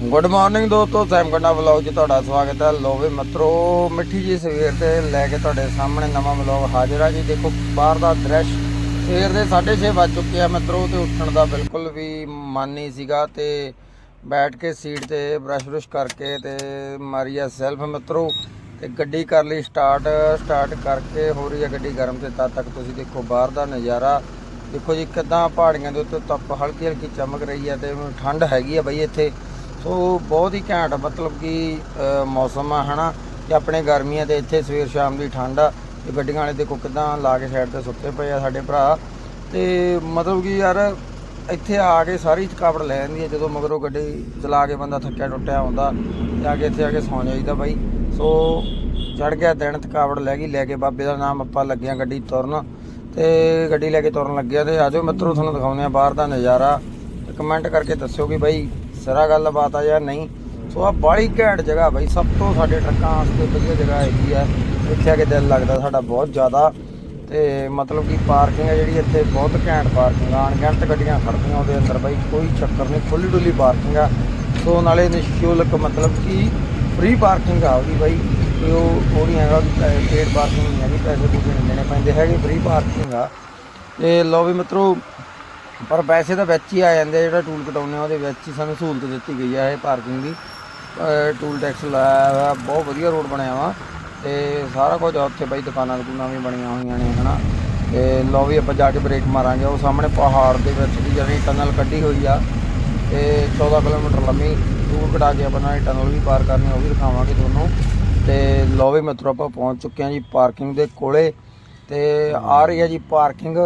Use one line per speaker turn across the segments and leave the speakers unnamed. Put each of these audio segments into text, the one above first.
Good morning ਦੋਸਤੋ, ਸੈਮ ਕੰਡਾ vlog 'ਚ ਤੁਹਾਡਾ ਸਵਾਗਤ ਹੈ। ਲੋ ਵੀ ਮਿੱਤਰੋ, ਮਿੱਠੀ ਜੀ ਸਵੇਰ ਤੇ ਲੈ ਕੇ ਤੁਹਾਡੇ ਸਾਹਮਣੇ ਨਵਾਂ ਵਲੌਗ ਹਾਜ਼ਰ ਆ ਜੀ। ਦੇਖੋ, ਬਾਹਰ ਦਾ ਦ੍ਰਿਸ਼ ਸਵੇਰ ਦੇ 6:30 ਵੱਜ ਚੁੱਕੇ ਆ ਮਿੱਤਰੋ, ਤੇ ਉੱਠਣ ਦਾ ਬਿਲਕੁਲ ਵੀ ਮਨ ਨਹੀਂ ਸੀਗਾ। ਤੇ ਬੈਠ ਕੇ ਸੀਟ ਤੇ ਬ੍ਰਸ਼ ਬਰੁਸ਼ ਕਰਕੇ ਤੇ ਮਾਰੀ ਆ ਸੈਲਫ ਮਿੱਤਰੋ, ਤੇ ਗੱਡੀ ਕਰ ਲਈ ਸਟਾਰਟ ਸਟਾਰਟ ਕਰਕੇ ਹੋ ਰਹੀ ਹੈ ਗੱਡੀ ਗਰਮ ਤੇ ਤਦ ਤੱਕ ਤੁਸੀਂ ਦੇਖੋ ਬਾਹਰ ਦਾ ਨਜ਼ਾਰਾ। ਦੇਖੋ ਜੀ, ਕਿਦਾਂ ਪਹਾੜੀਆਂ ਦੇ ਉੱਤੇ ਧੁੱਪ ਹਲਕੀ ਹਲਕੀ ਚਮਕ ਰਹੀ ਹੈ ਤੇ ਠੰਡ ਹੈਗੀ ਆ ਬਈ ਇੱਥੇ। ਸੋ ਬਹੁਤ ਹੀ ਘੈਂਟ ਮਤਲਬ ਕਿ ਮੌਸਮ ਆ, ਹਨਾ? ਕਿ ਆਪਣੇ ਗਰਮੀਆਂ ਤੇ ਇੱਥੇ ਸਵੇਰ ਸ਼ਾਮ ਦੀ ਠੰਡ ਆ। ਤੇ ਗੱਡੀਆਂ ਵਾਲੇ ਦੇਖੋ ਕਿਦਾਂ ਲਾ ਕੇ ਸਾਈਡ ਤੇ ਸੁੱਤੇ ਪਏ ਆ ਸਾਡੇ ਭਰਾ। ਤੇ ਮਤਲਬ ਕਿ ਯਾਰ, ਇੱਥੇ ਆ ਕੇ ਸਾਰੀ ਥਕਾਵਟ ਲੈ ਜਾਂਦੀ ਹੈ ਜਦੋਂ ਮਗਰੋਂ ਗੱਡੀ ਚਲਾ ਕੇ ਬੰਦਾ ਥੱਕਿਆ ਟੁੱਟਿਆ ਹੁੰਦਾ ਜਾ ਕੇ ਇੱਥੇ ਆ ਕੇ ਸੌਂ ਜਾਈਦਾ ਬਾਈ। ਸੋ ਚੜ ਗਿਆ ਦਿਨ, ਥਕਾਵਟ ਲੈ ਗਈ, ਲੈ ਕੇ ਬਾਬੇ ਦਾ ਨਾਮ ਆਪਾਂ ਲੱਗਿਆ ਗੱਡੀ ਤੁਰਨ। ਤੇ ਗੱਡੀ ਲੈ ਕੇ ਤੁਰਨ ਲੱਗਿਆ ਤੇ ਆਜੋ ਮਿੱਤਰੋ, ਤੁਹਾਨੂੰ ਦਿਖਾਉਂਦੇ ਆ ਬਾਹਰ ਦਾ ਨਜ਼ਾਰਾ। ਤੇ ਕਮੈਂਟ ਕਰਕੇ ਦੱਸਿਓ ਕਿ ਬਾਈ ਸਰਾ ਗੱਲਬਾਤ ਆ ਜਾਂ ਨਹੀਂ। ਸੋ ਆ ਬਾਲੀ ਘੈਂਟ ਜਗ੍ਹਾ ਬਾਈ, ਸਭ ਤੋਂ ਸਾਡੇ ਟਰੱਕਾਂ ਵਾਸਤੇ ਵਧੀਆ ਜਗ੍ਹਾ ਹੈਗੀ ਆ। ਇੱਥੇ ਆ ਕੇ ਦਿਲ ਲੱਗਦਾ ਸਾਡਾ ਬਹੁਤ ਜ਼ਿਆਦਾ। ਤੇ ਮਤਲਬ ਕਿ ਪਾਰਕਿੰਗ ਆ ਜਿਹੜੀ, ਇੱਥੇ ਬਹੁਤ ਘੈਂਟ ਪਾਰਕਿੰਗ ਆ। ਅਣਗਿਣਤ ਗੱਡੀਆਂ ਖੜਦੀਆਂ ਉਹਦੇ ਅੰਦਰ ਬਾਈ, ਕੋਈ ਚੱਕਰ ਨਹੀਂ ਖੁੱਲੀ ਡੁੱਲੀ ਪਾਰਕਿੰਗ ਆ। ਸੋ ਨਾਲੇ ਨਿਸ਼ੁਲਕ ਮਤਲਬ ਕਿ ਫ੍ਰੀ ਪਾਰਕਿੰਗ ਆ ਉਹਦੀ ਬਾਈ, ਤੇ ਉਹ ਉਹ ਨਹੀਂ ਹੈਗਾ ਕਿ ਪੇਡ ਪਾਰਕਿੰਗ ਨਹੀਂ ਹੈਗੀ ਪੈਸੇ ਪੂਸੇ ਨਹੀਂ ਦੇਣੇ ਪੈਂਦੇ, ਹੈਗੇ ਫ੍ਰੀ ਪਾਰਕਿੰਗ ਆ। ਤੇ ਲੋ ਵੀ ਮਿੱਤਰੋ ਪਰ ਪੈਸੇ ਤਾਂ ਵਿੱਚ ਹੀ ਆ ਜਾਂਦੇ ਆ, ਜਿਹੜਾ ਟੂਲ ਕਟਾਉਂਦੇ ਆ ਉਹਦੇ ਵਿੱਚ ਹੀ ਸਾਨੂੰ ਸਹੂਲਤ ਦਿੱਤੀ ਗਈ ਆ ਇਹ ਪਾਰਕਿੰਗ ਦੀ। ਟੂਲ ਟੈਕਸ ਲਾਇਆ ਵਾ ਬਹੁਤ ਵਧੀਆ ਰੋਡ ਬਣਿਆ ਵਾ। ਤੇ ਸਾਰਾ ਕੁਝ ਉੱਥੇ ਬਈ ਦੁਕਾਨਾਂ ਦੁਕਾਨਾਂ ਵੀ ਬਣੀਆਂ ਹੋਈਆਂ ਨੇ ਹਨਾ। ਤੇ ਲੋ ਵੀ ਆਪਾਂ ਜਾ ਕੇ ਬ੍ਰੇਕ ਮਾਰਾਂਗੇ। ਉਹ ਸਾਹਮਣੇ ਪਹਾੜ ਦੇ ਵਿੱਚ ਦੀ ਜਿਹੜੀ ਟਨਲ ਕੱਢੀ ਹੋਈ ਆ। ਤੇ 14 ਕਿਲੋਮੀਟਰ ਲੰਮੀ ਟੂਰ ਕਟਾ ਕੇ ਆਪਾਂ ਨਾਲ ਟਨਲ ਵੀ ਪਾਰ ਕਰਨੀ ਉਹ ਵੀ ਦਿਖਾਵਾਂਗੇ ਤੁਹਾਨੂੰ। ਤੇ ਲੋ ਵੀ ਮਿੱਤਰੋ ਆਪਾਂ ਪਹੁੰਚ ਚੁੱਕੇ ਹਾਂ ਜੀ ਪਾਰਕਿੰਗ ਦੇ ਕੋਲੇ। ਤੇ ਆ ਰਹੀ ਹੈ ਜੀ ਪਾਰਕਿੰਗ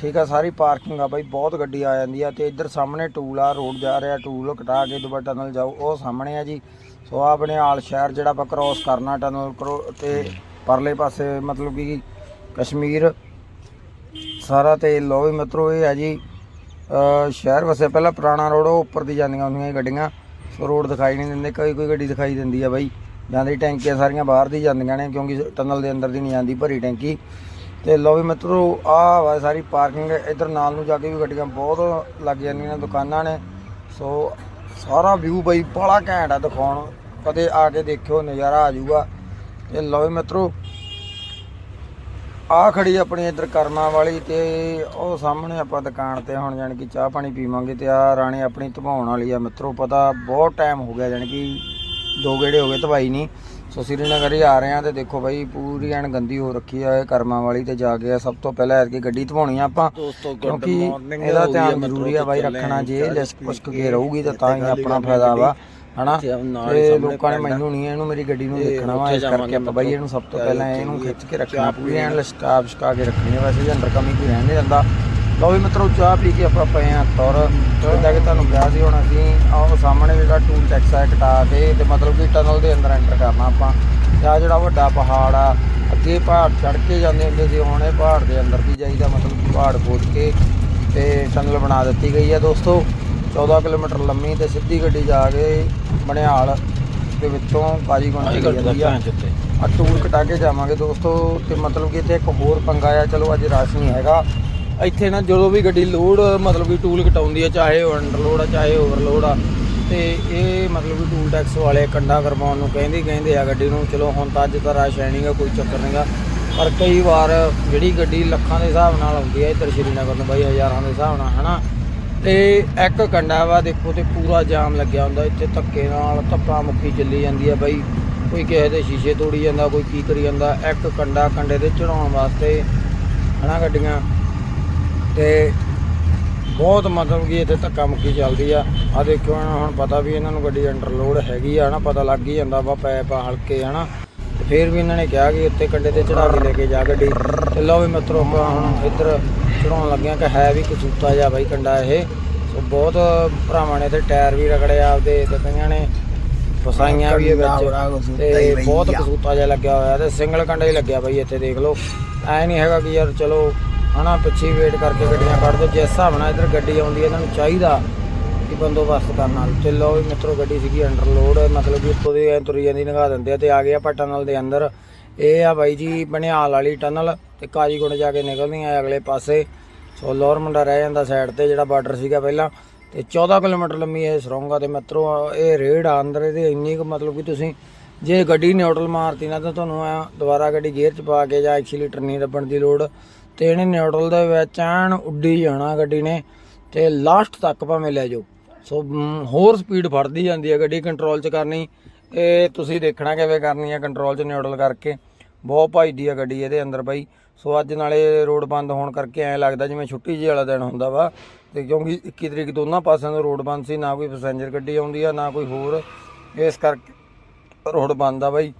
ਠੀਕ ਆ, ਸਾਰੀ ਪਾਰਕਿੰਗ ਆ ਬਾਈ, ਬਹੁਤ ਗੱਡੀ ਆ ਜਾਂਦੀ ਆ ਤੇ ਇੱਧਰ ਸਾਹਮਣੇ ਟੂਲ ਆ, ਰੋਡ ਜਾ ਰਿਹਾ, ਟੂਲ ਕਟਾ ਕੇ ਦੁਬਾਰਾ ਟਨਲ ਜਾਓ, ਉਹ ਸਾਹਮਣੇ ਆ ਜੀ। ਸੋ ਆਹ ਆਪਣੇ ਆਲ ਸ਼ਹਿਰ ਜਿਹੜਾ ਆਪਾਂ ਕ੍ਰੋਸ ਕਰਨਾ ਟਨਲ ਕਰੋ ਤੇ ਪਰਲੇ ਪਾਸੇ ਮਤਲਬ ਕਿ ਕਸ਼ਮੀਰ, ਸਾਰਾ ਤੇ ਲੋ ਵੀ ਮਿੱਤਰੋ, ਇਹ ਆ ਜੀ ਸ਼ਹਿਰ ਵਸੇ ਪਹਿਲਾਂ ਪੁਰਾਣਾ ਰੋਡ ਉਹ ਉੱਪਰ ਦੀ ਜਾਂਦੀਆਂ ਹੁੰਦੀਆਂ ਗੱਡੀਆਂ। ਸੋ ਰੋਡ ਦਿਖਾਈ ਨਹੀਂ ਦਿੰਦੇ, ਕੋਈ ਕੋਈ ਗੱਡੀ ਦਿਖਾਈ ਦਿੰਦੀ ਆ ਬਾਈ। ਜਾਂਦੀ ਟੈਂਕੀਆਂ ਸਾਰੀਆਂ ਬਾਹਰ ਦੀ ਜਾਂਦੀਆਂ ਨੇ, ਕਿਉਂਕਿ ਟਨਲ ਦੇ ਅੰਦਰ ਦੀ ਨਹੀਂ ਜਾਂਦੀ ਭਰੀ ਟੈਂਕੀ। ਤੇ ਲੋ ਵੀ ਮਿੱਤਰੋ ਆਹ ਵਾ ਸਾਰੀ ਪਾਰਕਿੰਗ ਇੱਧਰ ਨਾਲ ਨੂੰ ਜਾ ਕੇ ਵੀ ਗੱਡੀਆਂ ਬਹੁਤ ਲੱਗ ਜਾਂਦੀਆਂ ਨੇ ਦੁਕਾਨਾਂ ਨੇ। ਸੋ ਸਾਰਾ ਵਿਊ ਬਈ ਬੜਾ ਘੈਂਟ ਆ ਦਿਖਾਉਣ। ਕਦੇ ਆ ਕੇ ਦੇਖਿਓ, ਨਜ਼ਾਰਾ ਆ ਜਾਊਗਾ। ਤੇ ਲੋ ਵੀ ਮਿੱਤਰੋ, ਆ ਖੜੀ ਆਪਣੀ ਇੱਧਰ ਕਰਮਾਂ ਵਾਲੀ ਤੇ ਉਹ ਸਾਹਮਣੇ ਆਪਾਂ ਦੁਕਾਨ ਤੇ ਹੁਣ ਜਾਣੀ ਕਿ ਚਾਹ ਪਾਣੀ ਪੀਵਾਂਗੇ ਤੇ ਆ ਰਾਣੀ ਆਪਣੀ ਧਵਾਉਣ ਵਾਲੀ ਆ। ਮਿੱਤਰੋ, ਪਤਾ ਬਹੁਤ ਟਾਈਮ ਹੋ ਗਿਆ, ਜਾਣੀ ਕਿ ਦੋ ਗੇੜੇ ਹੋ ਗਏ, ਧਵਾਈ ਨਹੀਂ। ਸੋ ਸ੍ਰੀਨਗਰ ਹੀ ਆ ਰਹੇ ਆ ਤੇ ਦੇਖੋ ਬਾਈ ਪੂਰੀ ਐਨ ਗੰਦੀ ਹੋ ਰੱਖੀ ਆ ਇਹ ਕਰਮਾਂ ਵਾਲੀ ਤੇ ਜਾ ਕੇ ਸਭ ਤੋਂ ਪਹਿਲਾਂ ਐਤਕੀ ਗੱਡੀ ਧਵਾਉਣੀ ਆ ਆਪਾਂ ਕਿਉਂਕਿ ਇਹਦਾ ਧਿਆਨ ਜ਼ਰੂਰੀ ਆ ਬਾਈ ਰੱਖਣਾ ਜੇ ਲਿਸਕ ਪੁਸਕ ਕੇ ਰਹੂਗੀ ਤਾਂ ਤਾਂ ਹੀ ਆਪਣਾ ਫਾਇਦਾ ਵਾ ਹਨਾ?
ਤੇ
ਲੋਕਾਂ ਨੇ
ਆ।
ਮੈਨੂੰ ਨਹੀਂ ਇਹਨੂੰ ਮੇਰੀ ਗੱਡੀ ਨੂੰ ਦੇਖਣਾ ਵਾ ਇਸ ਕਰਕੇ ਆਪਾਂ ਬਾਈ ਇਹਨੂੰ ਸਭ ਤੋਂ ਪਹਿਲਾਂ ਇਹਨੂੰ ਖਿੱਚ ਕੇ ਰੱਖਣਾ ਪੂਰੀ ਐਨ ਲਸਟਾਪ ਛਕਾ ਕੇ ਰੱਖਣੀ ਹੈ ਵੈਸੇ ਜੇ ਅੰਦਰ ਕਮੀ ਕੋਈ ਨਹੀਂ ਜਾਂਦਾ ਲਓ ਵੀ ਮਿੱਤਰੋ ਚਾਹ ਪੀ ਕੇ ਆਪਾਂ ਪਏ ਆ ਤੁਰ। ਜਿੱਦਾਂ ਕਿ ਤੁਹਾਨੂੰ ਕਿਹਾ ਸੀ ਹੁਣ ਅਸੀਂ ਆਹ ਸਾਹਮਣੇ ਜਿਹੜਾ ਟੂਲ ਟੈਕਸ ਆ ਕਟਾ ਕੇ ਤੇ ਮਤਲਬ ਕਿ ਟਨਲ ਦੇ ਅੰਦਰ ਐਂਟਰ ਕਰਨਾ ਆਪਾਂ। ਆਹ ਜਿਹੜਾ ਵੱਡਾ ਪਹਾੜ ਆ ਅੱਗੇ ਪਹਾੜ ਚੜ ਕੇ ਜਾਂਦੇ ਹੁੰਦੇ ਸੀ ਹੁਣ ਇਹ ਪਹਾੜ ਦੇ ਅੰਦਰ ਦੀ ਜਾਈਦਾ ਮਤਲਬ ਕਿ ਪਹਾੜ ਖੋਦ ਕੇ ਤੇ ਟਨਲ ਬਣਾ ਦਿੱਤੀ ਗਈ ਹੈ ਦੋਸਤੋ। 14 ਕਿਲੋਮੀਟਰ ਲੰਮੀ ਤੇ ਸਿੱਧੀ ਗੱਡੀ ਜਾ ਕੇ ਬਣਿਆਲ ਦੇ ਵਿੱਚੋਂ ਕਾਜੀਗੁੰਡ ਚਲੀ ਜਾਂਦੀ ਆ। ਆ ਟੂਲ ਕਟਾ ਕੇ ਜਾਵਾਂਗੇ ਦੋਸਤੋ ਤੇ ਮਤਲਬ ਕਿ ਇੱਥੇ ਇੱਕ ਹੋਰ ਪੰਗਾ ਆ ਚਲੋ ਅੱਜ ਰਸ਼ ਨਹੀਂ ਹੈਗਾ। ਇੱਥੇ ਨਾ ਜਦੋਂ ਵੀ ਗੱਡੀ ਲੋਡ, ਮਤਲਬ ਕਿ ਟੂਲ ਕਟਾਉਂਦੀ ਆ, ਚਾਹੇ ਉਹ ਅੰਡਰਲੋਡ ਆ, ਚਾਹੇ ਓਵਰਲੋਡ ਆ, ਤੇ ਇਹ ਮਤਲਬ ਕਿ ਟੂਲ ਟੈਕਸ ਵਾਲੇ ਕੰਡਾ ਕਰਵਾਉਣ ਨੂੰ ਕਹਿੰਦੇ ਕਹਿੰਦੇ ਆ ਗੱਡੀ ਨੂੰ, ਚਲੋ ਹੁਣ ਤਾਂ ਅੱਜ ਤਾਂ ਰਸ਼ ਹੈ ਨਹੀਂਗਾ ਕੋਈ ਚੱਕਰ ਨਹੀਂਗਾ ਪਰ ਕਈ ਵਾਰ ਜਿਹੜੀ ਗੱਡੀ ਲੱਖਾਂ ਦੇ ਹਿਸਾਬ ਨਾਲ ਆਉਂਦੀ ਹੈ ਇੱਧਰ ਸ਼੍ਰੀਨਗਰ ਨੂੰ ਬਾਈ ਹਜ਼ਾਰਾਂ ਦੇ ਹਿਸਾਬ ਨਾਲ, ਹਨਾ? ਤੇ ਇੱਕ ਕੰਡਾ ਵਾ, ਦੇਖੋ ਤੇ ਪੂਰਾ ਜਾਮ ਲੱਗਿਆ ਹੁੰਦਾ, ਇੱਥੇ ਧੱਕੇ ਨਾਲ ਧੱਕਾ ਮੁੱਕੀ ਚੱਲੀ ਜਾਂਦੀ ਆ ਬਾਈ। ਕੋਈ ਕਿਸੇ ਦੇ ਸ਼ੀਸ਼ੇ ਤੋੜੀ ਜਾਂਦਾ, ਕੋਈ ਕੀ ਕਰੀ ਜਾਂਦਾ, ਇੱਕ ਕੰਡਾ ਕੰਡੇ ਤੇ ਚੜਾਉਣ ਵਾਸਤੇ, ਹਨਾ ਗੱਡੀਆਂ? ਤੇ ਬਹੁਤ ਮਤਲਬ ਕਿ ਇੱਥੇ ਧੱਕਾ ਮੁੱਕੀ ਚੱਲਦੀ ਆ। ਆ ਦੇਖਿਓ ਨਾ ਹੁਣ ਪਤਾ ਵੀ ਇਹਨਾਂ ਨੂੰ ਗੱਡੀ ਅੰਡਰਲੋਡ ਹੈਗੀ ਆ ਹਨਾ ਪਤਾ ਲੱਗ ਹੀ ਜਾਂਦਾ ਵਾ ਪੈਪ ਹਲਕੇ ਹਨਾ। ਤੇ ਫਿਰ ਵੀ ਇਹਨਾਂ ਨੇ ਕਿਹਾ ਕਿ ਉੱਤੇ ਕੰਡੇ ਤੇ ਚੜਾ ਕੇ ਲੈ ਕੇ ਜਾ ਗੱਡੀ। ਤੇ ਲਓ ਵੀ ਮਿੱਤਰੋ ਹੁਣ ਇੱਧਰ ਚੜਾਉਣ ਲੱਗਿਆ ਕਿ ਹੈ ਵੀ ਕਸੂਤਾ ਜਾ ਬਾਈ ਕੰਡਾ ਇਹ। ਸੋ ਬਹੁਤ ਭਰਾਵਾਂ ਨੇ ਤੇ ਟਾਇਰ ਵੀ ਰਗੜੇ ਆਪਦੇ ਤੇ ਕਈਆਂ ਨੇ ਫਸਾਈਆਂ ਵੀ ਵਿੱਚ। ਤੇ ਬਹੁਤ ਕਸੂਤਾ ਜਿਹਾ ਲੱਗਿਆ ਹੋਇਆ ਤੇ ਸਿੰਗਲ ਕੰਡਾ ਹੀ ਲੱਗਿਆ ਬਾਈ ਇੱਥੇ ਦੇਖ ਲਓ। ਐ ਨਹੀਂ ਹੈਗਾ ਕਿ ਯਾਰ ਚਲੋ ਹਨਾ, ਪਿੱਛੇ ਵੇਟ ਕਰਕੇ ਗੱਡੀਆਂ ਕੱਢ ਦੋ। ਜਿਸ ਹਿਸਾਬ ਨਾਲ ਇੱਧਰ ਗੱਡੀ ਆਉਂਦੀ ਹੈ, ਇਹਨਾਂ ਨੂੰ ਚਾਹੀਦਾ ਕਿ ਬੰਦੋਬਸਤ ਕਰਨਾ ਤੇ ਲੋ ਵੀ ਮਿੱਤਰੋ, ਗੱਡੀ ਸੀਗੀ ਅੰਡਰ ਲੋਡ ਮਤਲਬ ਕਿ ਉੱਤੋਂ ਦੀ ਐ ਤੁਰੀ ਜਾਂਦੀ ਲੰਘਾ ਦਿੰਦੇ ਆ ਤੇ ਆ ਗਏ ਆਪਾਂ ਟਨਲ ਦੇ ਅੰਦਰ। ਇਹ ਆ ਬਾਈ ਜੀ ਬਨਿਆਲ ਵਾਲੀ ਟਨਲ ਤੇ ਕਾਜੀਗੁੰਡ ਜਾ ਕੇ ਨਿਕਲਦੀਆਂ ਆ ਅਗਲੇ ਪਾਸੇ। ਸੋ ਲੋਰ ਮੁੰਡਾ ਰਹਿ ਜਾਂਦਾ ਸਾਈਡ ਤੇ, ਜਿਹੜਾ ਬਾਰਡਰ ਸੀਗਾ ਪਹਿਲਾਂ। ਤੇ 14 ਕਿਲੋਮੀਟਰ ਲੰਮੀ ਇਹ ਸਰੋਂਗਾ ਆ ਤੇ ਮਿੱਤਰੋ, ਇਹ ਰੇਡ ਆ ਅੰਦਰ, ਇਹਦੇ ਇੰਨੀ ਕੁ ਮਤਲਬ ਕਿ ਤੁਸੀਂ ਜੇ ਗੱਡੀ ਨਿਊਟਰਲ ਮਾਰਤੀ ਨਾ, ਤਾਂ ਤੁਹਾਨੂੰ ਆ ਦੁਬਾਰਾ ਗੱਡੀ ਗੇਅਰ ਚ ਪਾ ਕੇ ਜਾਂ ਐਕਸੀਲੇਟਰ ਨਹੀਂ ਦੱਬਣ ਦੀ ਲੋੜ। ਤੇ ਇਹਨੇ ਨਿਊਟਰਲ ਦੇ ਵਿੱਚ ਐਨ ਉੱਡੀ ਜਾਣਾ ਗੱਡੀ ਨੇ ਤੇ ਲਾਸਟ ਤੱਕ ਭਾਵੇਂ ਲੈ ਜਾਓ। ਸੋ ਹੋਰ ਸਪੀਡ ਫੜਦੀ ਜਾਂਦੀ ਹੈ ਗੱਡੀ ਕੰਟਰੋਲ 'ਚ ਕਰਨੀ। ਇਹ ਤੁਸੀਂ ਦੇਖਣਾ ਕਿਵੇਂ ਕਰਨੀ ਹੈ ਕੰਟਰੋਲ 'ਚ ਨਿਊਟਰਲ ਕਰਕੇ। ਬਹੁਤ ਭਜਦੀ ਆ ਗੱਡੀ ਇਹਦੇ ਅੰਦਰ ਬਾਈ। ਸੋ, ਅੱਜ ਨਾਲੇ ਰੋਡ ਬੰਦ ਹੋਣ ਕਰਕੇ ਐਂ ਲੱਗਦਾ ਜਿਵੇਂ ਛੁੱਟੀ ਜਿਹੀ ਵਾਲਾ ਦਿਨ ਹੁੰਦਾ ਵਾ। ਤੇ ਕਿਉਂਕਿ 21 ਤਰੀਕ ਦੋਨਾਂ ਪਾਸਿਆਂ ਤੋਂ ਰੋਡ ਬੰਦ ਸੀ, ਨਾ ਕੋਈ ਪੈਸੇਂਜਰ ਗੱਡੀ ਆਉਂਦੀ ਆ, ਨਾ ਕੋਈ ਹੋਰ। ਇਸ ਕਰਕੇ ਰੋਡ ਬੰਦ ਆ ਬਾਈ।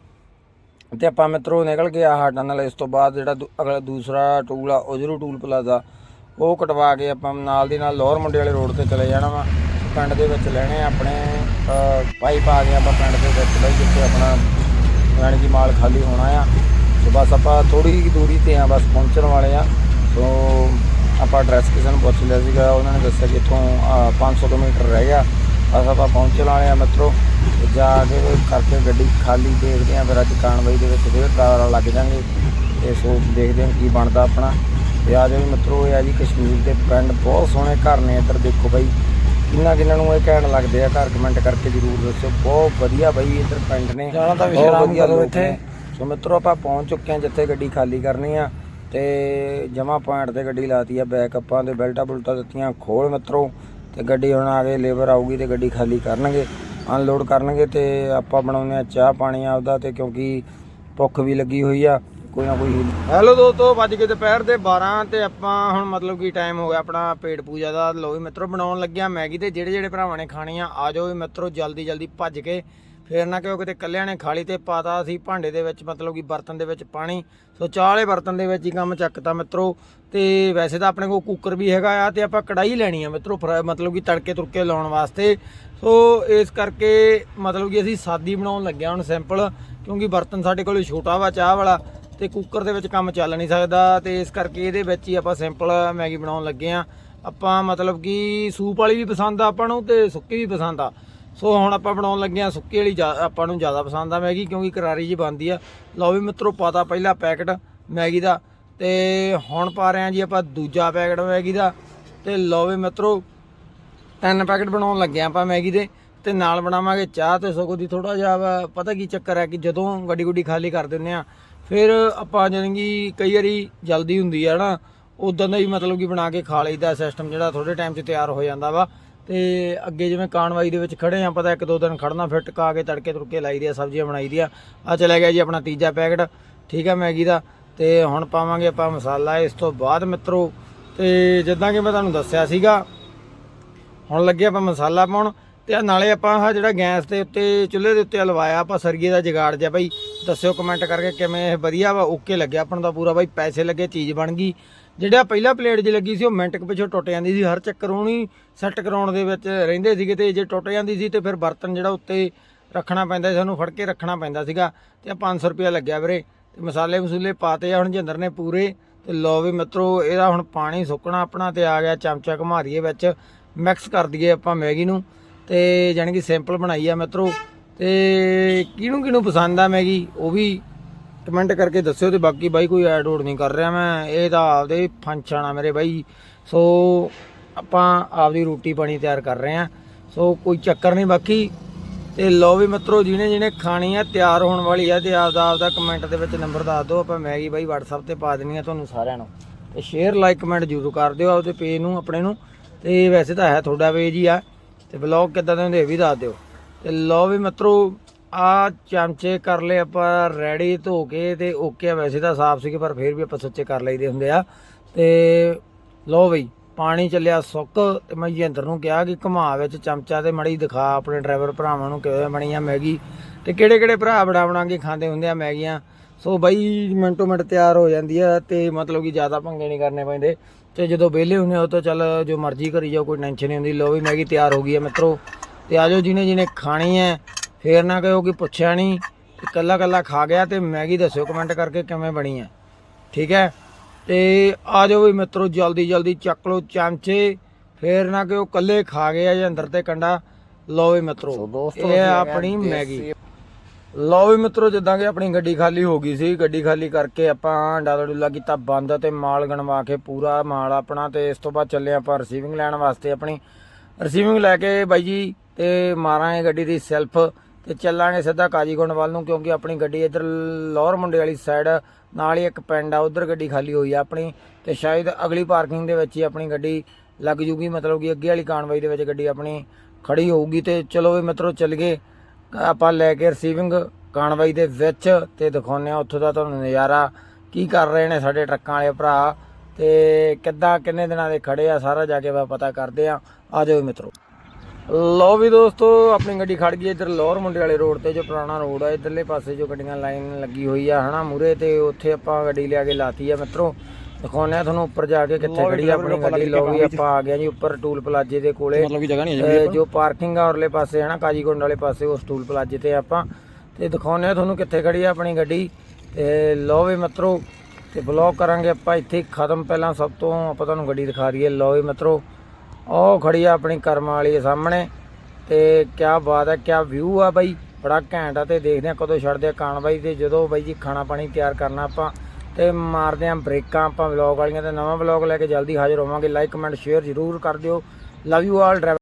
ਤੇ ਆਪਾਂ ਮਿੱਤਰੋ ਨਿਕਲ ਕੇ ਆ ਸਾਡਾ ਨਾਲ ਇਸ ਤੋਂ ਬਾਅਦ ਜਿਹੜਾ ਦੂ- ਅਗਲਾ ਦੂਸਰਾ ਟੂਲ ਆ ਉਜਰੂ ਟੂਲ ਪਲਾਜ਼ਾ ਉਹ ਕਟਵਾ ਕੇ ਆਪਾਂ ਨਾਲ ਦੀ ਨਾਲ ਲੋਹਰ ਮੁੰਡੇ ਵਾਲੇ ਰੋਡ ਤੇ ਚਲੇ ਜਾਣਾ ਵਾ। ਪਿੰਡ ਦੇ ਵਿੱਚ ਲੈਣੇ ਆ ਆਪਣੇ ਅ, ਪਾਈਪ ਆ ਗਏ ਆਪਾਂ ਪਿੰਡ ਦੇ ਵਿੱਚ ਬਈ ਜਿੱਥੇ ਆਪਣਾ ਯਾਨੀ ਕਿ ਮਾਲ ਖਾਲੀ ਹੋਣਾ ਆ। ਸੋ ਬਸ ਆਪਾਂ ਥੋੜੀ ਜਿਹੀ ਦੂਰੀ ਤੇ ਆ ਬਸ ਪਹੁੰਚਣ ਵਾਲੇ ਆ। ਸੋ ਆਪਾਂ ਐਡਰੈਸ ਕਿਸੇ ਨੂੰ ਪੁੱਛ ਲਿਆ ਸੀਗਾ ਉਹਨਾਂ ਨੇ ਦੱਸਿਆ ਕਿ ਇੱਥੋਂ ਅ, 500 ਕਿਲੋਮੀਟਰ ਰਹਿ ਗਿਆ। ਬਸ ਆਪਾਂ ਪਹੁੰਚਣ ਵਾਲੇ ਆ ਮਿੱਤਰੋ। ਤੇ ਜਾ ਕੇ ਕਰਕੇ ਗੱਡੀ ਖਾਲੀ ਦੇਖਦੇ ਆ ਫਿਰ ਅੱਜ ਕਾਨਵਾਈ ਦੇ ਵਿੱਚ ਫੇਰ ਟਾਵਰ ਲੱਗ ਜਾਾਂਗੇ ਤੇ ਸੋਚ ਦੇਖਦੇ ਹਾਂ ਕੀ ਬਣਦਾ ਆਪਣਾ। ਤੇ ਆ ਜਾਓ ਜੀ ਮਿੱਤਰੋ ਇਹ ਆ ਜੀ ਕਸ਼ਮੀਰ ਦੇ ਪਿੰਡ ਬਹੁਤ ਸੋਹਣੇ ਘਰ ਨੇ ਇੱਧਰ ਦੇਖੋ ਬਾਈ। ਕਿੰਨਾ ਕਿੰਨਾ ਨੂੰ ਇਹ ਕਹਿਣ ਲੱਗਦੇ ਆ ਘਰ ਕਮੈਂਟ ਕਰਕੇ ਜਰੂਰ ਦੱਸਿਓ। ਬਹੁਤ ਵਧੀਆ ਬਾਈ ਇੱਧਰ ਪਿੰਡ ਨੇ।
ਜਾਣਾ ਤਾਂ ਵਿਸ਼ਰਾਮ ਕਰੋ ਇੱਥੇ।
ਸੋ ਮਿੱਤਰੋ ਆਪਾਂ ਪਹੁੰਚ ਚੁੱਕੇ ਹਾਂ ਜਿੱਥੇ ਗੱਡੀ ਖਾਲੀ ਕਰਨੀ ਆ ਤੇ ਜਮਾ ਪੁਆਇੰਟ ਤੇ ਗੱਡੀ ਲਾਤੀ ਆ ਬੈਕਅਪਾਂ ਤੇ ਬੈਲਟਾਂ ਬੁਲਟਾਂ ਦਿੱਤੀਆਂ ਖੋਲ ਮਿੱਤਰੋ। ਤੇ ਗੱਡੀ ਹੁਣ ਆ ਕੇ ਲੇਬਰ ਆਊਗੀ ਤੇ ਗੱਡੀ ਖਾਲੀ ਕਰਨਗੇ ਅਨਲੋਡ ਕਰਨਗੇ ਤੇ ਆਪਾਂ ਬਣਾਉਂਦੇ ਆ ਚਾਹ ਪਾਣੀ ਆਪਦਾ ਤੇ ਕਿਉਂਕਿ ਭੁੱਖ ਵੀ ਲੱਗੀ ਹੋਈ ਆ, ਕੋਈ ਨਾ ਕੋਈ ਹੈਲੋ ਦੋਸਤੋ, ਵੱਜ ਕੇ ਦੁਪਹਿਰ ਦੇ 12 ਤੇ ਆਪਾਂ ਹੁਣ ਮਤਲਬ ਕਿ ਟਾਈਮ ਹੋ ਗਿਆ ਆਪਣਾ ਪੇਟ ਪੂਜਾ ਦਾ। ਲੋ ਵੀ ਮਿੱਤਰੋ, ਬਣਾਉਣ ਲੱਗਿਆ ਮੈਗੀ ਤੇ ਜਿਹੜੇ ਜਿਹੜੇ ਭਰਾਵਾਂ ਨੇ ਖਾਣੀ ਆ ਆ ਜਾਓ ਵੀ ਮਿੱਤਰੋ ਜਲਦੀ ਜਲਦੀ ਭੱਜ ਕੇ ਫੇਰ ਨਾ ਕਿਉਂ ਕਿਤੇ ਕੱਲਿਆਂ ਨੇ ਖਾਲੀ ਤੇ ਪਾਤਾ ਸੀ, ਭਾਂਡੇ ਦੇ ਵਿੱਚ ਮਤਲਬ ਕਿ ਬਰਤਨ ਦੇ ਵਿੱਚ ਪਾਣੀ। ਸੋ ਚਾਹ ਵਾਲੇ ਬਰਤਨ ਦੇ ਵਿੱਚ ਹੀ ਕੰਮ ਚੱਕਤਾ ਮਿੱਤਰੋ। ਤੇ ਵੈਸੇ ਤਾਂ ਆਪਣੇ ਕੋਲ ਕੁੱਕਰ ਵੀ ਹੈਗਾ ਆ ਤੇ ਆਪਾਂ ਕੜਾਈ ਲੈਣੀ ਆ ਮਿੱਤਰੋ, ਫਰਾ- ਮਤਲਬ ਕਿ ਤੜਕੇ ਤੁਰਕੇ ਲਾਉਣ ਵਾਸਤੇ। ਸੋ ਇਸ ਕਰਕੇ ਮਤਲਬ ਕਿ ਅਸੀਂ ਸਾਦੀ ਬਣਾਉਣ ਲੱਗਿਆ ਹੁਣ ਸਿੰਪਲ ਕਿਉਂਕਿ ਬਰਤਨ ਸਾਡੇ ਕੋਲ ਛੋਟਾ ਵਾ, ਚਾਹ ਵਾਲਾ। ਤੇ ਕੁੱਕਰ ਦੇ ਵਿੱਚ ਕੰਮ ਚੱਲ ਨਹੀਂ ਸਕਦਾ ਤੇ ਇਸ ਕਰਕੇ ਇਹਦੇ ਵਿੱਚ ਹੀ ਆਪਾਂ ਸਿੰਪਲ ਮੈਗੀ ਬਣਾਉਣ ਲੱਗੇ ਆ। ਆਪਾਂ ਮਤਲਬ ਕਿ ਸੂਪ ਵਾਲੀ ਵੀ ਪਸੰਦ ਆ ਆਪਾਂ ਨੂੰ ਤੇ ਸੁੱਕੀ ਵੀ ਪਸੰਦ ਆ। ਸੋ ਹੁਣ ਆਪਾਂ ਬਣਾਉਣ ਲੱਗੇ ਆ ਸੁੱਕੀ ਵਾਲੀ ਜ਼ਿਆ- ਆਪਾਂ ਨੂੰ ਜ਼ਿਆਦਾ ਪਸੰਦ ਆ ਮੈਗੀ ਕਿਉਂਕਿ ਕਰਾਰੀ ਜੀ ਬਣਦੀ ਆ। ਲਓ ਵੀ ਮਿੱਤਰੋ ਪਾਤਾ ਪਹਿਲਾ ਪੈਕਟ ਮੈਗੀ ਦਾ ਤੇ ਹੁਣ ਪਾ ਰਹੇ ਆ ਜੀ ਆਪਾਂ ਦੂਜਾ ਪੈਕਟ ਮੈਗੀ ਦਾ। ਤੇ ਲਓ ਵੀ ਮਿੱਤਰੋ ਤਿੰਨ ਪੈਕਟ ਬਣਾਉਣ ਲੱਗੇ ਆਪਾਂ ਮੈਗੀ ਦੇ ਤੇ ਨਾਲ ਬਣਾਵਾਂਗੇ ਚਾਹ ਤੇ ਸਗੋਂ ਦੀ ਥੋੜਾ ਜਿਹਾ ਵਾ, ਪਤਾ ਕੀ ਚੱਕਰ ਹੈ ਕਿ ਜਦੋਂ ਗੱਡੀ ਗੁੱਡੀ ਖਾਲੀ ਕਰ ਦਿੰਦੇ ਆ ਫਿਰ ਆਪਾਂ ਜਾਣੀ ਕਿ ਕਈ ਵਾਰੀ ਜਲਦੀ ਹੁੰਦੀ ਆ ਨਾ ਉਦੋਂ ਦਾ ਹੀ ਮਤਲਬ ਕਿ ਬਣਾ ਕੇ ਖਾ ਲਈਦਾ ਸਿਸਟਮ ਜਿਹੜਾ ਥੋੜੇ ਟਾਈਮ 'ਚ ਤਿਆਰ ਹੋ ਜਾਂਦਾ ਵਾ। ਤੇ ਅੱਗੇ ਜਿਵੇਂ ਕਾਨਵਾਈ ਦੇ ਵਿੱਚ ਖੜੇ ਆ, ਪਤਾ ਇੱਕ ਦੋ ਦਿਨ ਖੜਨਾ, ਫਿਰ ਟਕਾ ਕੇ ਤੜਕੇ ਤੁੜਕੇ ਲਾਈ ਦੀਆਂ ਸਬਜ਼ੀਆਂ ਬਣਾਈ ਦੀਆਂ ਆ। ਚਲਾ ਗਿਆ ਜੀ ਆਪਣਾ ਤੀਜਾ ਪੈਕਟ, ਠੀਕ ਆ ਮੈਗੀ ਦਾ। ਤੇ ਹੁਣ ਪਾਵਾਂਗੇ ਆਪਾਂ ਮਸਾਲਾ, ਇਸ ਤੋਂ ਬਾਅਦ ਮਿੱਤਰੋ, ਤੇ ਜਿੱਦਾਂ ਕਿ ਮੈਂ ਤੁਹਾਨੂੰ ਦੱਸਿਆ ਸੀਗਾ, ਹੁਣ ਲੱਗੇ ਆਪਾਂ ਮਸਾਲਾ ਪਾਉਣ, ਤੇ ਆਹ ਨਾਲੇ ਆਪਾਂ ਆਹ ਜਿਹੜਾ ਗੈਸ ਦੇ ਉੱਤੇ, ਚੁੱਲ੍ਹੇ ਦੇ ਉੱਤੇ ਲਵਾਇਆ, ਆਪਾਂ ਸਰਗੀਏ ਦਾ ਜਗਾੜ ਜਿਹਾ ਬਾਈ, ਦੱਸਿਓ ਕਮੈਂਟ ਕਰਕੇ ਕਿਵੇਂ ਇਹ ਵਧੀਆ ਵਾ ਓਕੇ ਲੱਗਿਆ ਆਪਾਂ ਨੂੰ ਤਾਂ ਪੂਰਾ ਬਾਈ, ਪੈਸੇ ਲੱਗੇ, ਚੀਜ਼ ਬਣ ਗਈ। ਜਿਹੜਾ ਪਹਿਲਾ ਪਲੇਟ ਜੇ ਲੱਗੀ ਸੀ, ਉਹ ਮਿੰਟ ਕੁ ਪਿੱਛੋਂ ਟੁੱਟ ਜਾਂਦੀ ਸੀ। ਹਰ ਚੱਕਰ ਉਹਨੀ ਸੈੱਟ ਕਰਾਉਣ ਦੇ ਵਿੱਚ ਰਹਿੰਦੇ ਸੀਗੇ ਤੇ ਜੇ ਟੁੱਟ ਜਾਂਦੀ ਸੀ ਤੇ ਫਿਰ ਬਰਤਨ ਜਿਹੜਾ ਉੱਤੇ ਰੱਖਣਾ ਪੈਂਦਾ ਸੀ, ਸਾਨੂੰ ਫੜ ਕੇ ਰੱਖਣਾ ਪੈਂਦਾ ਸੀਗਾ ਤੇ ਆਹ 500 ਰੁਪਇਆ ਲੱਗਿਆ ਵੀਰੇ। ਤੇ ਮਸਾਲੇ ਮਸੂਲੇ ਪਾਤੇ ਆ, ਹੁਣ ਜਿੰਦਰ ਨੇ ਪੂਰੇ। ਤੇ ਲੋ ਵੀ ਮਿੱਤਰੋ, ਇਹਦਾ ਹੁਣ ਪਾਣੀ ਸੁੱਕਣਾ ਆਪਣਾ ਤੇ ਆ ਗਿਆ, ਚਮਚਾ ਘੁਮਾ ਵਿੱਚ, ਮਿਕਸ ਕਰ ਦਈਏ ਆਪਾਂ ਮੈਗੀ ਨੂੰ। ਤੇ ਜਾਣੀ ਕਿ ਸਿੰਪਲ ਬਣਾਈ ਆ ਮਿੱਤਰੋ। ਤੇ ਕਿਹਨੂੰ ਕਿਹਨੂੰ ਪਸੰਦ ਆ ਮੈਗੀ, ਉਹ ਵੀ ਕਮੈਂਟ ਕਰਕੇ ਦੱਸਿਓ ਤੇ ਬਾਕੀ ਬਾਈ ਕੋਈ ਐਡ ਓਡ ਨਹੀਂ ਕਰ ਰਿਹਾ ਮੈਂ। ਇਹ ਤਾਂ ਆਪਦੇ ਫੰਕਸ਼ਨ ਆ ਮੇਰੇ ਬਾਈ। ਸੋ ਆਪਾਂ ਆਪਦੀ ਰੋਟੀ ਪਾਣੀ ਤਿਆਰ ਕਰ ਰਹੇ ਆ। ਸੋ ਕੋਈ ਚੱਕਰ ਨਹੀਂ ਬਾਕੀ। ਤੇ ਲੋ ਵੀ ਮਿੱਤਰੋ, ਜਿਹਨੇ ਜਿਹਨੇ ਖਾਣੀ ਆ, ਤਿਆਰ ਹੋਣ ਵਾਲੀ ਆ ਤੇ ਆਪਦਾ ਆਪਦਾ ਕਮੈਂਟ ਦੇ ਵਿੱਚ ਨੰਬਰ ਦੱਸ ਦਿਓ। ਆਪਾਂ ਮੈਗੀ ਬਾਈ WhatsApp ਤੇ ਪਾ ਦੇਣੀ ਆ ਤੁਹਾਨੂੰ ਸਾਰਿਆਂ ਨੂੰ। ਤੇ ਸ਼ੇਅਰ ਲਾਈਕ ਕਮੈਂਟ ਜ਼ਰੂਰ ਕਰ ਦਿਓ ਆਪਦੇ ਪੇਜ ਨੂੰ, ਆਪਣੇ ਨੂੰ। ਤੇ ਵੈਸੇ ਤਾਂ ਹੈ ਤੁਹਾਡਾ ਪੇਜ ਹੀ ਆ। ਤੇ ਬਲੌਗ ਕਿੱਦਾਂ ਦੇ ਹੁੰਦੇ ਇਹ ਵੀ ਦੱਸ ਦਿਓ। ਤੇ ਲੋ ਵੀ ਮਿੱਤਰੋ ਆ ਚਮਚੇ ਕਰ ਲਏ ਆਪਾਂ ਰੈਡੀ ਧੋ ਕੇ ਤੇ ਓਕੇ ਵੈਸੇ ਤਾਂ ਸਾਫ਼ ਸੀਗੇ, ਪਰ ਫਿਰ ਵੀ ਆਪਾਂ ਸੁੱਚੇ ਕਰ ਲਈਦੇ ਹੁੰਦੇ ਆ। ਤੇ ਲੋ ਬਈ, ਪਾਣੀ ਚੱਲਿਆ ਸੁੱਕ ਤੇ ਮੈਂ ਜਿੰਦਰ ਨੂੰ ਕਿਹਾ ਕਿ ਘੁਮਾ ਵਿੱਚ ਚਮਚਾ ਤੇ ਮੜੀ ਦਿਖਾ ਆਪਣੇ ਡਰਾਈਵਰ ਭਰਾਵਾਂ ਨੂੰ ਕਿਵੇਂ ਬਣੀ ਆ ਮੈਗੀ। ਤੇ ਕਿਹੜੇ ਕਿਹੜੇ ਭਰਾ ਬਣਾ ਬਣਾ ਕੇ ਖਾਂਦੇ ਹੁੰਦੇ ਆ ਮੈਗੀਆਂ। ਸੋ ਬਾਈ ਮਿੰਟੋ ਮਿੰਟ ਤਿਆਰ ਹੋ ਜਾਂਦੀ ਆ ਤੇ ਮਤਲਬ ਕਿ ਜ਼ਿਆਦਾ ਪੰਗੇ ਨਹੀਂ ਕਰਨੇ ਪੈਂਦੇ। ਤੇ ਜਦੋਂ ਵਿਹਲੇ ਹੁੰਦੇ ਹੋ ਤਾਂ ਚੱਲ ਜੋ ਮਰਜ਼ੀ ਕਰੀ ਜਾਓ, ਕੋਈ ਟੈਨਸ਼ਨ ਨਹੀਂ ਹੁੰਦੀ। ਲੋ ਵੀ ਮੈਗੀ ਤਿਆਰ ਹੋ ਗਈ ਹੈ ਮਿੱਤਰੋ। ਤੇ ਆਜੋ ਜਿਹਨੇ ਜਿਹਨੇ ਖਾਣੀ ਹੈ ਫੇਰ ਨਾ ਕਹੋ ਕਿ ਪੁੱਛਿਆ ਨਹੀਂ ਤੇ ਕੱਲਾ ਕੱਲਾ ਖਾ ਗਿਆ ਤੇ ਮੈਗੀ ਦੱਸਿਓ ਕਮੈਂਟ ਕਰਕੇ ਕਿਵੇਂ ਬਣੀ ਹੈ ਠੀਕ ਹੈ? ਤੇ ਆ ਜਾਓ ਵੀ ਮਿੱਤਰੋ ਜਲਦੀ ਜਲਦੀ ਚੱਕ ਲਓ ਚਮਚੇ ਫੇਰ ਨਾ ਕਿ ਉਹ ਕੱਲੇ ਖਾ ਗਏ ਆ ਜਾਂ ਅੰਦਰ ਤੇ ਕੰਡਾ। ਲਓ ਵੀ ਮਿੱਤਰੋ ਇਹ ਆਪਣੀ ਮੈਗੀ। ਲਓ ਵੀ ਮਿੱਤਰੋ ਜਿੱਦਾਂ ਕਿ ਆਪਣੀ ਗੱਡੀ ਖਾਲੀ ਹੋ ਗਈ ਸੀ ਗੱਡੀ ਖਾਲੀ ਕਰਕੇ ਆਪਾਂ ਡਾਲਾ ਡੁੱਲਾ ਕੀਤਾ ਬੰਦ ਤੇ ਮਾਲ ਗਣਵਾ ਕੇ ਪੂਰਾ ਮਾਲ ਆਪਣਾ ਤੇ ਇਸ ਤੋਂ ਬਾਅਦ ਚੱਲੇ ਆਪਾਂ ਰਿਸੀਵਿੰਗ ਲੈਣ ਵਾਸਤੇ ਆਪਣੀ। ਰਿਸੀਵਿੰਗ ਲੈ ਕੇ ਬਾਈ ਜੀ ਤੇ ਮਾਰਾਂਗੇ ਗੱਡੀ ਦੀ ਸੈਲਫ ਤੇ ਚੱਲਾਂਗੇ ਸਿੱਧਾ ਕਾਜੀਗੁੰਡ ਵੱਲ ਨੂੰ, ਕਿਉਂਕਿ ਆਪਣੀ ਗੱਡੀ ਇੱਧਰ ਲੋਅਰ ਮੁੰਡੇ ਵਾਲੀ ਸਾਈਡ ਨਾਲ ਹੀ ਇੱਕ ਪਿੰਡ ਆ, ਉਧਰ ਗੱਡੀ ਖਾਲੀ ਹੋਈ ਆ ਆਪਣੀ, ਤੇ ਸ਼ਾਇਦ ਅਗਲੀ ਪਾਰਕਿੰਗ ਦੇ ਵਿੱਚ ਹੀ ਆਪਣੀ ਗੱਡੀ ਲੱਗ ਜੂਗੀ, ਮਤਲਬ ਕਿ ਅੱਗੇ ਵਾਲੀ ਕਾਨਵਾਈ ਦੇ ਵਿੱਚ ਗੱਡੀ ਆਪਣੀ ਖੜੀ ਹੋਊਗੀ। ਤੇ ਚਲੋ ਵੀ ਮਿੱਤਰੋ ਚੱਲ ਗਏ ਆਪਾਂ ਲੈ ਕੇ ਰਿਸੀਵਿੰਗ ਕਾਨਵਾਈ ਦੇ ਵਿੱਚ ਤੇ ਦਿਖਾਉਂਦੇ ਆ ਉੱਥੋਂ ਦਾ ਤੁਹਾਨੂੰ ਨਜ਼ਾਰਾ। ਕੀ ਕਰ ਰਹੇ ਨੇ ਸਾਡੇ ਟਰੱਕਾਂ ਵਾਲੇ ਭਰਾ? ਤੇ ਕਿੱਦਾਂ, ਕਿੰਨੇ ਦਿਨਾਂ ਦੇ ਖੜੇ ਆ? ਸਾਰਾ ਜਾ ਕੇ ਆਪਾਂ ਪਤਾ ਕਰਦੇ ਆ ਆ ਜਾਓ ਮਿੱਤਰੋ। ਲਓ ਵੀ ਦੋਸਤੋ ਆਪਣੀ ਗੱਡੀ ਖੜ ਗਈ ਇੱਧਰ ਲੋਅਰ ਮੁੰਡੇ ਵਾਲੇ ਰੋਡ ਤੇ ਜੋ ਪੁਰਾਣਾ ਰੋਡ ਆ। ਇੱਧਰਲੇ ਪਾਸੇ ਜੋ ਗੱਡੀਆਂ ਲਾਈਨ ਲੱਗੀ ਹੋਈ ਆ ਹਨਾ ਮੂਰੇ ਤੇ ਉੱਥੇ ਆਪਾਂ ਗੱਡੀ ਲਿਆ ਕੇ ਲਾਤੀ ਆ ਮਿੱਤਰੋ। ਦਿਖਾਉਂਦੇ ਆ ਤੁਹਾਨੂੰ ਉੱਪਰ ਜਾ ਕੇ ਕਿੱਥੇ ਖੜੀ ਆ ਆਪਣੀ ਗੱਡੀ। ਲਓ ਵੀ ਆਪਾਂ ਆ ਗਏ ਜੀ ਉੱਪਰ ਟੂਲ ਪਲਾਜੇ ਦੇ ਕੋਲੇ।
ਮਤਲਬ ਕਿ ਜਗ੍ਹਾ ਨਹੀਂ
ਤੇ ਜੋ ਪਾਰਕਿੰਗ ਆ ਉਰਲੇ ਪਾਸੇ ਹੈ ਨਾ ਕਾਜੀਗੁੰਡ ਵਾਲੇ ਪਾਸੇ ਉਸ ਟੂਲ ਪਲਾਜੇ ਤੇ ਆਪਾਂ। ਤੇ ਦਿਖਾਉਂਦੇ ਆ ਤੁਹਾਨੂੰ ਕਿੱਥੇ ਖੜੀ ਆ ਆਪਣੀ ਗੱਡੀ। ਤੇ ਲਓ ਵੀ ਮਿੱਤਰੋ ਤੇ ਬਲੌਗ ਕਰਾਂਗੇ ਆਪਾਂ ਇੱਥੇ ਹੀ। ਖਤਮ ਪਹਿਲਾਂ ਸਭ ਤੋਂ ਆਪਾਂ ਤੁਹਾਨੂੰ ਗੱਡੀ ਦਿਖਾ ਦਈਏ। ਲਓ ਵੀ ਮਿੱਤਰੋ ਉਹ ਖੜੀ ਆ ਆਪਣੀ ਕਰਮ ਵਾਲੀ ਸਾਹਮਣੇ ਤੇ ਕਿਆ ਬਾਤ ਹੈ, ਕਿਆ ਵਿਊ ਆ ਬਾਈ। ਬੜਾ ਘੈਂਟ ਆ ਤੇ ਦੇਖਦੇ ਆ ਕਦੋਂ ਛੱਡਦੇ ਆ ਕਾਨਵਾਈ ਤੇ ਜਦੋਂ ਬਾਈ ਜੀ ਖਾਣਾ ਪਾਣੀ ਤਿਆਰ ਕਰਨਾ ਆਪਾਂ ਤੇ ਮਾਰਦੇ ਆ ਬ੍ਰੇਕਾਂ ਆਪਾਂ ਵਲੌਗ ਵਾਲੀਆਂ ਤੇ ਨਵਾਂ ਵਲੌਗ ਲੈ ਕੇ ਜਲਦੀ ਹਾਜ਼ਰ ਹੋਵਾਂਗੇ। ਲਾਈਕ ਕਮੈਂਟ ਸ਼ੇਅਰ ਜ਼ਰੂਰ ਕਰ ਦਿਓ। Love you all